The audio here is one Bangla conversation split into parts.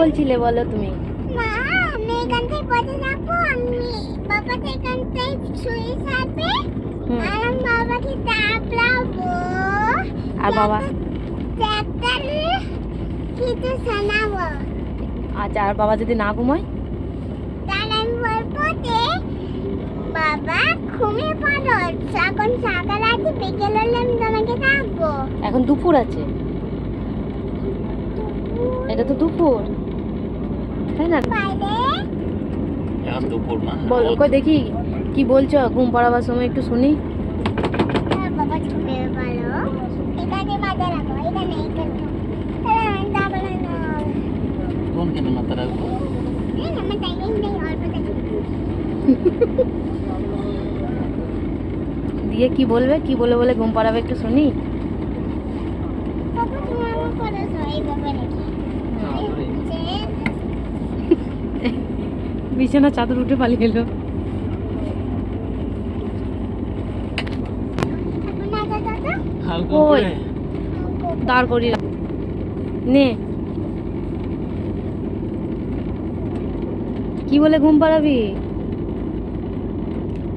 বলছিলে বলো তুমি? মা আমি এখান থেকে যাব আমি বাবা তো এখান থেকে শুয়ে থাকবে আর আমি বাবাকে আর বাবা? ট্রাক্টরে কিছু শোনাবো। আচ্ছা আর বাবা যদি না ঘুমায়? তাহলে আমি বলব যে বাবা ঘুমিয়ে পড়ো। এখন সকাল আছে বিকেল হলে আমি তোমাকে ডাকবো। এখন দুপুর আছে? এটা তো দুপুর। তাই না? দেখি কি বলছো? ঘুম পাড়াবার সময় একটু শুনি। দিয়ে কি বলবে? কি বলে বলে ঘুম পাড়াবে একটু শুনি বাবা তুমি আমার করেছ এইভাবে নাকি যে বিছানা চাদর উঠে পালিয়ে। করে দাঁড় করি নে। কি বলে ঘুম পাড়াবি?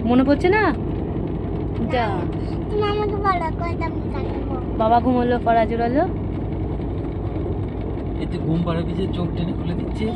মনে পড়ছে না? বাবা ঘুমোলো পড়া জোড়ালো। এতে ঘুম পাড়াবি যে চোখ টেনে খুলে দিচ্ছিস?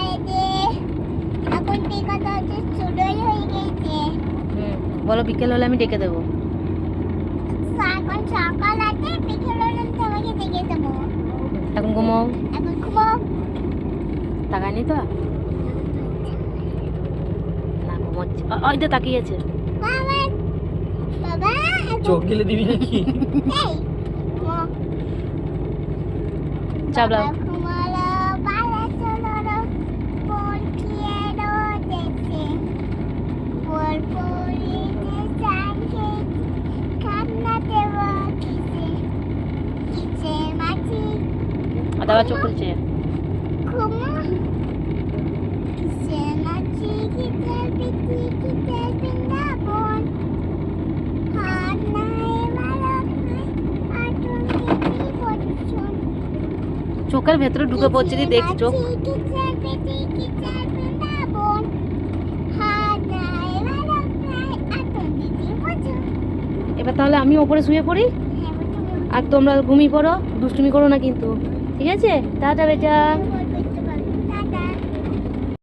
বলো বিকেল হলে আমি ডেকে দেবো। এখন ঘুমাও। তাকায়নি তো? না ঘুমোচ্ছে। ওই তো তাকিয়েছে বাবা বাবা চোখ গেলে দিবি নাকি? দিদি পরিশন চোখের ভেতরে ঢুকে পড়ছে দেখছি। চোখ এবার তাহলে আমি ওপরে শুয়ে পড়ি? আর তোমরা ঘুমিয়ে পড়ো, দুষ্টুমি করো না কিন্তু। ঠিক আছে? টাটা বেটা।